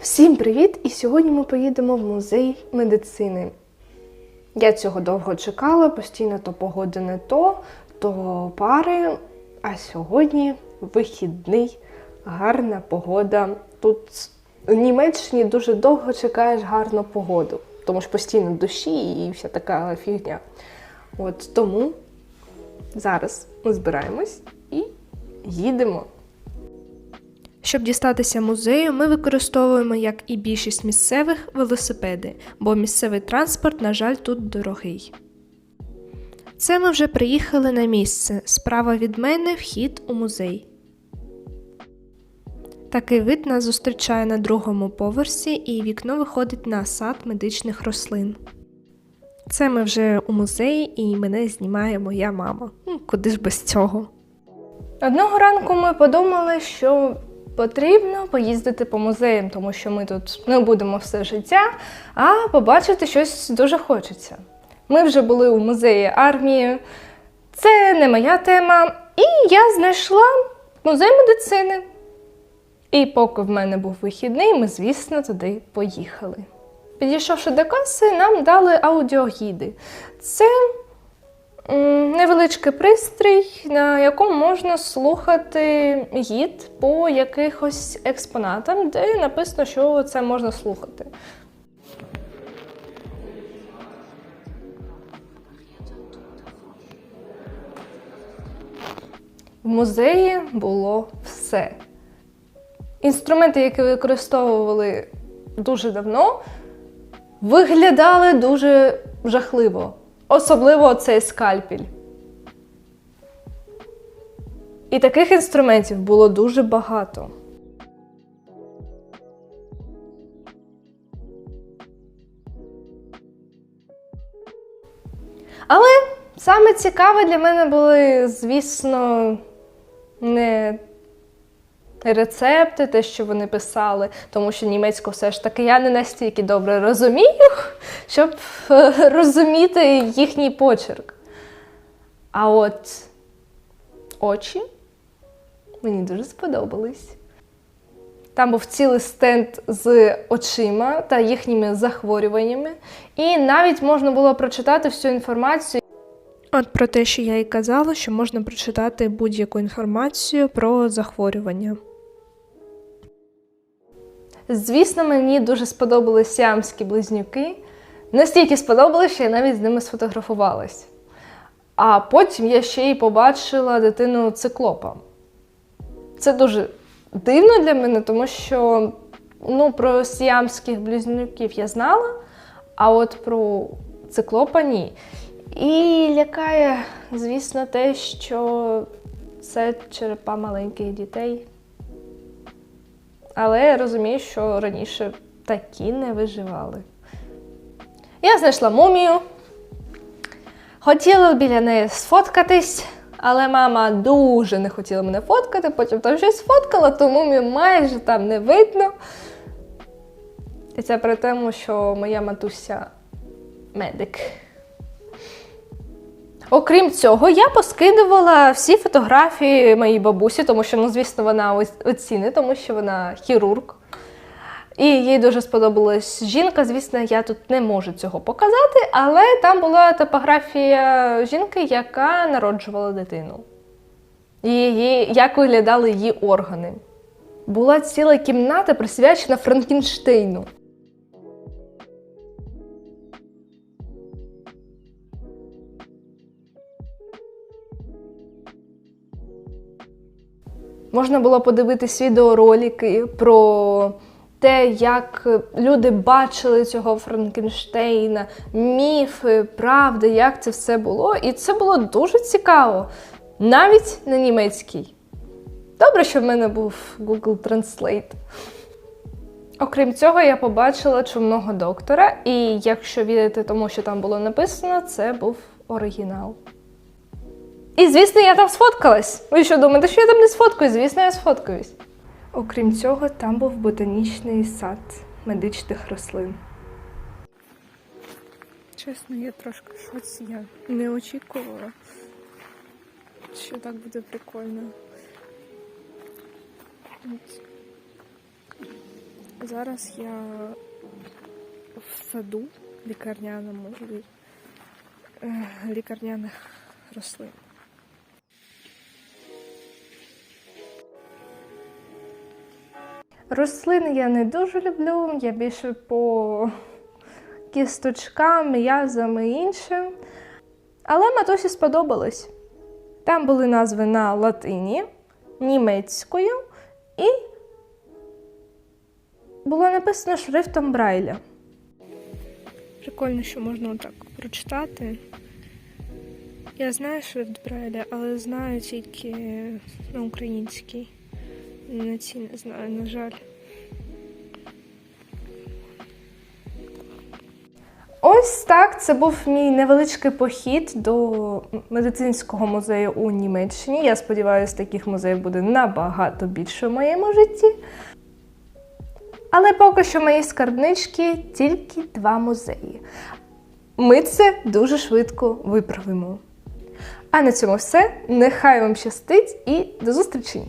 Всім привіт! І сьогодні ми поїдемо в музей медицини. Я цього довго чекала, постійно то погода не то, то пари. А сьогодні вихідний, гарна погода. Тут в Німеччині дуже довго чекаєш гарну погоду, тому що постійно дощі і вся така фігня. От тому зараз ми збираємось і їдемо. Щоб дістатися музею, ми використовуємо, як і більшість місцевих, велосипеди, бо місцевий транспорт, на жаль, тут дорогий. Це ми вже приїхали на місце. Справа від мене вхід у музей. Такий вид нас зустрічає на другому поверсі, і вікно виходить на сад медичних рослин. Це ми вже у музеї, і мене знімає моя мама. Ну, Куди ж без цього? Одного ранку ми подумали, що потрібно поїздити по музеям, тому що ми тут не будемо все життя, а побачити щось дуже хочеться. Ми вже були у музеї армії, це не моя тема, і я знайшла музей медицини. І поки в мене був вихідний, ми, звісно, туди поїхали. Підійшовши до каси, нам дали аудіогіди. Це невеличкий пристрій, на якому можна слухати гід по якихось експонатам, де написано, що це можна слухати. В музеї було все. Інструменти, які використовували дуже давно, виглядали дуже жахливо. Особливо цей скальпель. І таких інструментів було дуже багато. Але саме цікаве для мене були, звісно, не рецепти, те, що вони писали, тому що німецьку все ж таки я не настільки добре розумію, щоб е, розуміти їхній почерк. А от очі мені дуже сподобались. Там був цілий стенд з очима та їхніми захворюваннями, і навіть можна було прочитати всю інформацію. От про те, що я і казала, що можна прочитати будь-яку інформацію про захворювання. Звісно, мені дуже сподобались сіамські близнюки. Настільки сподобалось, що я навіть з ними сфотографувалась. А потім я ще й побачила дитину циклопа. Це дуже дивно для мене, тому що ну, про сіамських близнюків я знала, а от про циклопа ні. І лякає, звісно, те, що це черепа маленьких дітей. Але я розумію, що раніше такі не виживали. Я знайшла мумію. Хотіла біля неї сфоткатись, але мама дуже не хотіла мене фоткати, потім там щось сфоткала, то мумію майже там не видно. І це при тому, що моя матуся медик. Окрім цього, я поскидувала всі фотографії моїй бабусі, тому що, ну, звісно, вона оцінить, тому що вона хірург. І їй дуже сподобалась жінка. Звісно, я тут не можу цього показати, але там була топографія жінки, яка народжувала дитину. Її, як виглядали її органи. Була ціла кімната присвячена Франкенштейну. Можна було подивитись відеоролики про те, як люди бачили цього Франкенштейна, міфи, правди, як це все було. І це було дуже цікаво, навіть на німецькій. Добре, що в мене був Google Translate. Окрім цього, я побачила чумного доктора, і якщо вірити тому, що там було написано, це був оригінал. І, звісно, я там сфоткалась. Ви що думаєте, що я там не сфоткаюсь? Звісно, я сфоткаюсь. Окрім цього, там був ботанічний сад медичних рослин. Чесно, я трошки в шоці. Я не очікувала, що так буде прикольно. Зараз я в саду лікарняному лі- е, лікарняних рослин. Рослини я не дуже люблю, я більше по кісточкам, м'язам і іншим. Але матусі сподобалось. Там були назви на латині, німецькою і було написано шрифтом Брайля. Прикольно, що можна отак прочитати. Я знаю шрифт Брайля, але знаю тільки на українській. На ці не знаю, на жаль. Ось так. Це був мій невеличкий похід до медицинського музею у Німеччині. Я сподіваюся, таких музеїв буде набагато більше в моєму житті. Але поки що в моїй скарбничці тільки два музеї. Ми це дуже швидко виправимо. А на цьому все. Нехай вам щастить і до зустрічі!